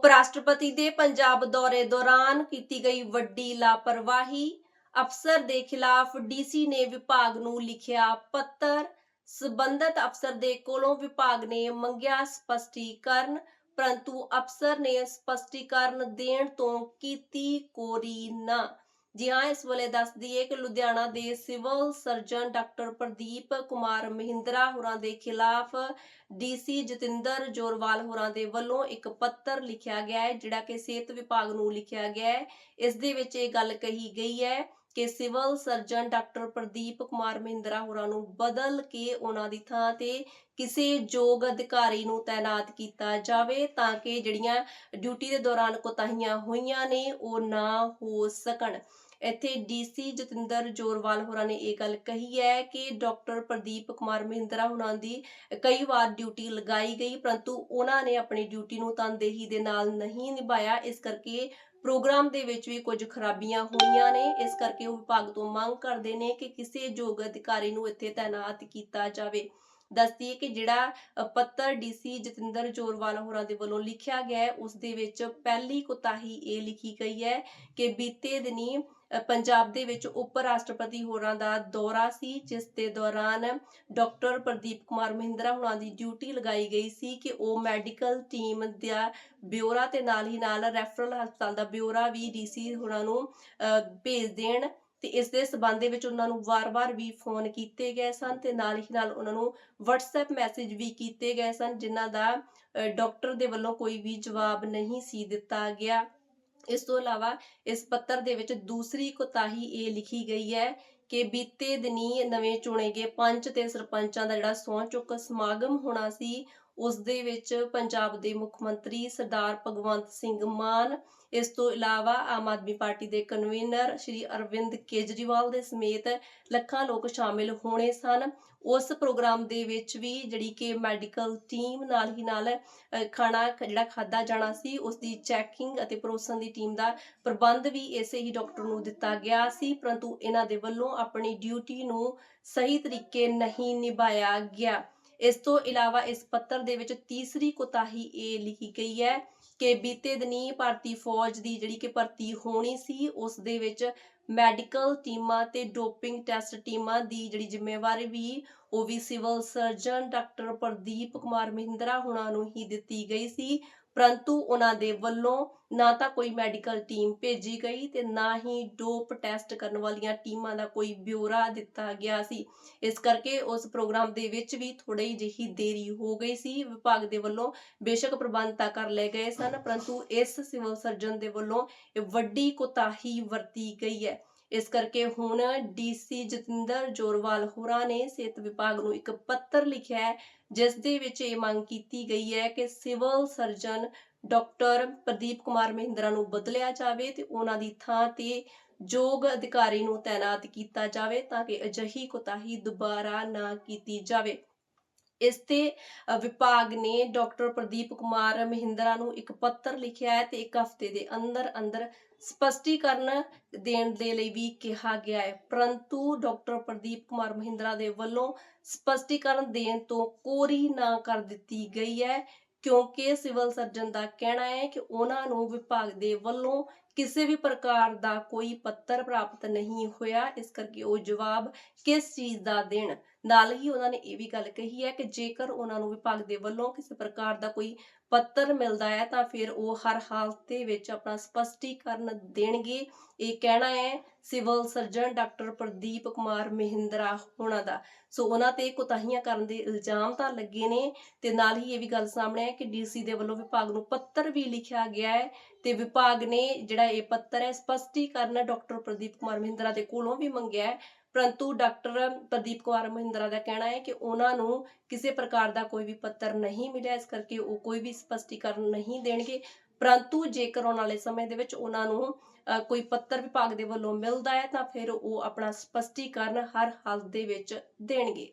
ਉਪ ਰਾਸ਼ਟਰਪਤੀ ਦੇ ਪੰਜਾਬ ਦੌਰੇ ਦੌਰਾਨ ਕੀਤੀ ਗਈ ਵੱਡੀ ਲਾਪਰਵਾਹੀ ਅਫਸਰ ਦੇ ਖਿਲਾਫ ਡੀਸੀ ਨੇ ਵਿਭਾਗ ਨੂੰ ਲਿਖਿਆ ਪੱਤਰ। ਸਬੰਧਤ ਅਫਸਰ ਦੇ ਕੋਲੋਂ ਵਿਭਾਗ ਨੇ ਮੰਗਿਆ ਸਪਸ਼ਟੀਕਰਨ, ਪਰੰਤੂ ਅਫਸਰ ਨੇ ਸਪਸ਼ਟੀਕਰਨ ਦੇਣ ਤੋਂ ਕੀਤੀ ਕੋਰੀ ਨਾ। ਜੀ ਹਾਂ, ਇਸ ਵੇਲੇ ਦੱਸ ਦਈਏ ਕਿ ਲੁਧਿਆਣਾ ਦੇ civil surgeon doctor Pradeep Kumar Mahindra ਹੋਰਾਂ ਦੇ ਖਿਲਾਫ ਡੀਸੀ ਜਤਿੰਦਰ ਜੋਰਵਾਲ ਹੋਰਾਂ ਦੇ ਵੱਲੋਂ ਇੱਕ ਪੱਤਰ ਲਿਖਿਆ ਗਿਆ ਹੈ, ਜਿਹੜਾ ਕਿ ਸਿਹਤ ਵਿਭਾਗ ਨੂੰ ਲਿਖਿਆ ਗਿਆ ਹੈ। ਇਸ ਦੇ ਵਿੱਚ ਇਹ ਗੱਲ ਕਹੀ ਗਈ ਹੈ ਕਿ civil surgeon doctor Pradeep Kumar Mahindra ਹੋਰਾਂ ਨੂੰ ਬਦਲ ਕੇ ਉਹਨਾਂ ਦੀ ਥਾਂ ਤੇ ਕਿਸੇ ਯੋਗ ਅਧਿਕਾਰੀ ਨੂੰ ਤਾਇਨਾਤ ਕੀਤਾ ਜਾਵੇ ਤਾਂ ਕਿ ਜਿਹੜੀਆਂ ਡਿਊਟੀ ਦੇ ਦੌਰਾਨ ਕੋਤਾਹੀਆਂ ਹੋਈਆਂ ਨੇ ਉਹ ਨਾ ਹੋ ਸਕਣ। ਇੱਥੇ ਡੀਸੀ ਜਤਿੰਦਰ ਜੋਰਵਾਲ ਹੋਰਾਂ ਨੇ ਇਹ ਗੱਲ ਕਹੀ ਹੈ ਕਿ ਡਾਕਟਰ ਪ੍ਰਦੀਪ ਕੁਮਾਰ ਮਹਿੰਦਰਾ ਹੋਰਾਂ ਦੀ ਕਈ ਵਾਰ ਡਿਊਟੀ ਲਗਾਈ ਗਈ, ਪਰੰਤੂ ਉਹਨਾਂ ਨੇ ਆਪਣੀ ਡਿਊਟੀ ਨੂੰ ਤਨਦੇਹੀ ਦੇ ਨਾਲ ਨਹੀਂ ਨਿਭਾਇਆ। ਇਸ ਕਰਕੇ ਪ੍ਰੋਗਰਾਮ ਦੇ ਵਿੱਚ ਵੀ ਕੁਝ ਖਰਾਬੀਆਂ ਹੋਈਆਂ ਨੇ। ਇਸ ਕਰਕੇ ਉਹ ਵਿਭਾਗ ਤੋਂ ਮੰਗ ਕਰਦੇ ਨੇ ਕਿ ਕਿਸੇ ਯੋਗ ਅਧਿਕਾਰੀ ਨੂੰ ਇੱਥੇ ਤਾਇਨਾਤ ਕੀਤਾ ਜਾਵੇ। ਦੱਸਦੀ ਹੈ ਕਿ ਜਿਹੜਾ ਅ, ਪੱਤਰ ਡੀਸੀ ਜਤਿੰਦਰ ਜੋਰਵਾਲ ਹੋਰਾਂ ਦੇ ਵੱਲੋਂ ਲਿਖਿਆ ਗਿਆ ਹੈ ਉਸ ਦੇ ਵਿੱਚ ਪਹਿਲੀ ਕੁਤਾਹੀ ਇਹ ਲਿਖੀ ਗਈ ਹੈ ਕਿ ਬੀਤੇ ਦਿਨੀ ਪੰਜਾਬ ਦੇ ਵਿੱਚ ਉਪ ਰਾਸ਼ਟਰਪਤੀ ਹੋਰਾਂ ਦਾ ਦੌਰਾ ਸੀ, ਜਿਸ ਦੇ ਦੌਰਾਨ ਡਾਕਟਰ ਪ੍ਰਦੀਪ ਕੁਮਾਰ ਮਹਿੰਦਰਾ ਹੋਰਾਂ ਦੀ ਡਿਊਟੀ ਲਗਾਈ ਗਈ ਸੀ ਕਿ ਉਹ ਮੈਡੀਕਲ ਟੀਮ ਦਾ ਬਿਊਰਾ ਤੇ ਨਾਲ ਹੀ ਨਾਲ ਰੈਫਰਲ ਹਸਪਤਾਲ ਦਾ ਬਿਊਰਾ ਵੀ ਡੀਸੀ ਹੋਰਾਂ ਨੂੰ ਭੇਜ ਦੇਣ ਤੇ ਇਸ ਦੇ ਸਬੰਧ ਦੇ ਵਿੱਚ ਉਹਨਾਂ ਨੂੰ ਵਾਰ-ਵਾਰ ਵੀ ਫੋਨ ਕੀਤੇ ਗਏ ਸਨ ਤੇ ਨਾਲ ਹੀ ਨਾਲ ਉਹਨਾਂ ਨੂੰ WhatsApp ਮੈਸੇਜ ਵੀ ਕੀਤੇ ਗਏ ਸਨ, ਜਿਨ੍ਹਾਂ ਦਾ ਡਾਕਟਰ ਦੇ ਵੱਲੋਂ ਕੋਈ ਵੀ ਜਵਾਬ ਨਹੀਂ ਸੀ ਦਿੱਤਾ ਗਿਆ। ਇਸ ਤੋਂ ਇਲਾਵਾ ਇਸ ਪੱਤਰ ਦੇ ਵਿੱਚ ਦੂਸਰੀ ਕੋਤਾਹੀ ਇਹ ਲਿਖੀ ਗਈ ਹੈ ਕਿ ਬੀਤੇ ਦਿਨੀ ਨਵੇਂ ਚੁਣੇ ਗਏ ਪੰਚ ਤੇ ਸਰਪੰਚਾਂ ਦਾ ਜਿਹੜਾ ਸਹੁੰ ਚੁੱਕ ਸਮਾਗਮ ਹੋਣਾ ਸੀ ਉਸ ਦੇ ਵਿੱਚ ਪੰਜਾਬ ਦੇ ਮੁੱਖ ਮੰਤਰੀ ਸਰਦਾਰ ਭਗਵੰਤ ਸਿੰਘ ਮਾਨ, ਇਸ ਤੋਂ ਇਲਾਵਾ ਆਮ ਆਦਮੀ ਪਾਰਟੀ ਦੇ ਕਨਵੀਨਰ ਸ਼੍ਰੀ ਅਰਵਿੰਦ ਕੇਜਰੀਵਾਲ ਦੇ ਸਮੇਤ ਲੱਖਾਂ ਲੋਕ ਸ਼ਾਮਿਲ ਹੋਣੇ ਸਨ। ਉਸ ਪ੍ਰੋਗਰਾਮ ਦੇ ਵਿੱਚ ਵੀ ਜਿਹੜੀ ਕਿ ਮੈਡੀਕਲ ਟੀਮ ਨਾਲ ਹੀ ਨਾਲ ਖਾਣਾ ਜਿਹੜਾ ਖਾਦਾ ਜਾਣਾ ਸੀ, ਉਸ ਦੀ ਚੈਕਿੰਗ ਅਤੇ ਪਰੋਸਣ ਦੀ ਟੀਮ ਦਾ ਪ੍ਰਬੰਧ ਵੀ ਇਸੇ ਹੀ ਡਾਕਟਰ ਨੂੰ ਦਿੱਤਾ ਗਿਆ ਸੀ, ਪਰੰਤੂ ਇਹਨਾਂ ਦੇ ਵੱਲੋਂ ਆਪਣੀ ਡਿਊਟੀ ਨੂੰ ਸਹੀ ਤਰੀਕੇ ਨਹੀਂ ਨਿਭਾਇਆ ਗਿਆ। ਇਸ ਤੋਂ ਇਲਾਵਾ ਇਸ ਪੱਤਰ ਦੇ ਵਿੱਚ ਤੀਸਰੀ ਕੋਤਾਹੀ ਇਹ ਲਿਖੀ ਗਈ ਹੈ ਕਿ ਬੀਤੇ ਦਿਨੀ ਭਾਰਤੀ ਫੌਜ ਦੀ ਜਿਹੜੀ ਕਿ ਭਰਤੀ ਹੋਣੀ ਸੀ, ਉਸ ਦੇ ਵਿੱਚ ਮੈਡੀਕਲ ਟੀਮਾਂ ਤੇ ਡੋਪਿੰਗ ਟੈਸਟ ਟੀਮਾਂ ਦੀ ਜਿਹੜੀ ਜ਼ਿੰਮੇਵਾਰੀ ਵੀ ਉਹ ਵੀ civil surgeon doctor Pradeep Kumar Mahindra ਹੁਣਾਂ ਨੂੰ ਹੀ ਦਿੱਤੀ ਗਈ ਸੀ। ਪਰੰਤੂ ਉਹਨਾਂ ਦੇ ਵੱਲੋਂ ਨਾ ਤਾਂ ਕੋਈ ਮੈਡੀਕਲ ਟੀਮ ਭੇਜੀ ਗਈ ਤੇ ਨਾ ਹੀ ਡੋਪ ਟੈਸਟ ਕਰਨ ਵਾਲੀਆਂ ਟੀਮਾਂ ਦਾ ਕੋਈ ਬਿਊਰਾ ਦਿੱਤਾ ਗਿਆ ਸੀ। ਇਸ ਕਰਕੇ ਉਸ ਪ੍ਰੋਗਰਾਮ ਦੇ ਵਿੱਚ ਵੀ ਥੋੜੀ ਜਿਹੀ ਦੇਰੀ ਹੋ ਗਈ ਸੀ। ਵਿਭਾਗ ਦੇ ਵੱਲੋਂ ਬੇਸ਼ੱਕ ਪ੍ਰਬੰਧ ਤਾਂ ਕਰ ਲਏ ਗਏ ਸਨ, ਪਰੰਤੂ ਇਸ ਸਿਵਲ ਸਰਜਨ ਦੇ ਵੱਲੋਂ ਇਹ ਵੱਡੀ ਕੋਤਾਹੀ ਵਰਤੀ ਗਈ ਹੈ। ਇਸ ਕਰਕੇ ਹੁਣ ਡੀਸੀ ਜਤਿੰਦਰ ਜੋਰਵਾਲ ਹੋਰਾਂ ਨੇ ਸਿਹਤ ਵਿਭਾਗ ਨੂੰ ਇੱਕ ਪੱਤਰ ਲਿਖਿਆ ਹੈ ਜਿਸ ਦੇ ਵਿੱਚ ਇਹ ਮੰਗ ਕੀਤੀ ਗਈ ਹੈ ਕਿ civil surgeon doctor Pradeep Kumar Mahindra ਨੂੰ ਬਦਲਿਆ ਜਾਵੇ ਤੇ ਉਹਨਾਂ ਦੀ ਥਾਂ ਤੇ ਯੋਗ ਅਧਿਕਾਰੀ ਨੂੰ ਤਾਇਨਾਤ ਕੀਤਾ ਜਾਵੇ ਤਾਂ ਕਿ ਅਜਿਹੀ ਕੋਤਾਹੀ ਦੁਬਾਰਾ ਨਾ ਕੀਤੀ ਜਾਵੇ। ਇਸ ਤੇ ਵਿਭਾਗ ਨੇ ਡਾਕਟਰ ਪ੍ਰਦੀਪ ਕੁਮਾਰ ਮਹਿੰਦਰਾ ਨੂੰ ਇੱਕ ਪੱਤਰ ਲਿਖਿਆ ਹੈ ਤੇ ਇੱਕ ਹਫ਼ਤੇ ਦੇ ਅੰਦਰ ਅੰਦਰ ਸਪਸ਼ਟੀਕਰਨ ਦੇਣ ਦੇ ਲਈ ਵੀ ਕਿਹਾ ਗਿਆ ਹੈ। ਪਰੰਤੂ ਡਾਕਟਰ ਪ੍ਰਦੀਪ ਕੁਮਾਰ ਮਹਿੰਦਰਾ ਦੇ ਵੱਲੋਂ ਸਪਸ਼ਟੀਕਰਨ ਦੇਣ ਤੋਂ ਕੋਰੀ ਨਾ ਕਰ ਦਿੱਤੀ ਗਈ ਹੈ, ਕਿਉਂਕਿ ਸਿਵਲ ਸਰਜਨ ਦਾ ਕਹਿਣਾ ਹੈ ਕਿ ਉਹਨਾਂ ਨੂੰ ਵਿਭਾਗ ਦੇ ਵੱਲੋਂ ਕਿਸੇ ਵੀ ਪ੍ਰਕਾਰ ਦਾ ਕੋਈ ਪੱਤਰ ਪ੍ਰਾਪਤ ਨਹੀਂ ਹੋਇਆ, ਇਸ ਕਰਕੇ ਉਹ ਜਵਾਬ ਕਿਸ ਚੀਜ਼ ਦਾ ਦੇਣ? ਨਾਲ ਹੀ ਉਹਨਾਂ ਨੇ ਇਹ ਵੀ ਗੱਲ ਕਹੀ ਹੈ ਕਿ ਜੇਕਰ ਉਹਨਾਂ ਨੂੰ ਵਿਭਾਗ ਦੇ ਵੱਲੋਂ ਕਿਸੇ ਪ੍ਰਕਾਰ ਦਾ ਕੋਈ ਪੱਤਰ ਮਿਲਦਾ ਹੈ, ਤਾਂ ਫਿਰ ਉਹ ਹਰ ਹਾਲਤ ਦੇ ਵਿੱਚ ਆਪਣਾ ਸਪਸ਼ਟੀਕਰਨ ਦੇਣਗੇ। ਇਹ ਕਹਿਣਾ ਹੈ, civil surgeon doctor Pradeep Kumar Mahindra ਹੋਣਾ ਦਾ। ਸੋ ਉਹਨਾਂ ਤੇ ਕੁਤਾਹੀਆਂ ਕਰਨ ਦੇ ਇਲਜ਼ਾਮ ਤਾਂ ਲੱਗੇ ਨੇ ਤੇ ਨਾਲ ਹੀ ਇਹ ਵੀ ਗੱਲ ਸਾਹਮਣੇ ਹੈ ਕਿ ਡੀਸੀ ਦੇ ਵੱਲੋਂ ਵਿਭਾਗ ਨੂੰ ਪੱਤਰ ਵੀ ਲਿਖਿਆ ਗਿਆ ਹੈ ਤੇ ਵਿਭਾਗ ਨੇ ਜਿਹੜਾ ਇਹ ਪੱਤਰ ਹੈ, ਸਪਸ਼ਟੀਕਰਨ ਡਾਕਟਰ ਪ੍ਰਦੀਪ ਕੁਮਾਰ ਮਹਿੰਦਰਾ ਦੇ ਕੋਲੋਂ ਵੀ ਮੰਗਿਆ ਹੈ। ਪਰੰਤੂ ਡਾਕਟਰ ਪ੍ਰਦੀਪ ਕੁਮਾਰ ਮਹਿੰਦਰਾ ਦਾ ਕਹਿਣਾ ਹੈ ਕਿ ਉਹਨਾਂ ਨੂੰ ਕਿਸੇ ਪ੍ਰਕਾਰ ਦਾ ਕੋਈ ਵੀ ਪੱਤਰ ਨਹੀਂ ਮਿਲਿਆ, ਇਸ ਕਰਕੇ ਉਹ ਕੋਈ ਵੀ ਸਪਸ਼ਟੀਕਰਨ ਨਹੀਂ ਦੇਣਗੇ। ਪਰੰਤੂ ਜੇਕਰ ਆਉਣ ਵਾਲੇ ਸਮੇਂ ਦੇ ਵਿੱਚ ਉਹਨਾਂ ਨੂੰ ਕੋਈ ਪੱਤਰ ਵਿਭਾਗ ਦੇ ਵੱਲੋਂ ਮਿਲਦਾ ਹੈ, ਤਾਂ ਫਿਰ ਉਹ ਆਪਣਾ ਸਪਸ਼ਟੀਕਰਨ ਹਰ ਹਾਲਤ ਦੇ ਵਿੱਚ ਦੇਣਗੇ।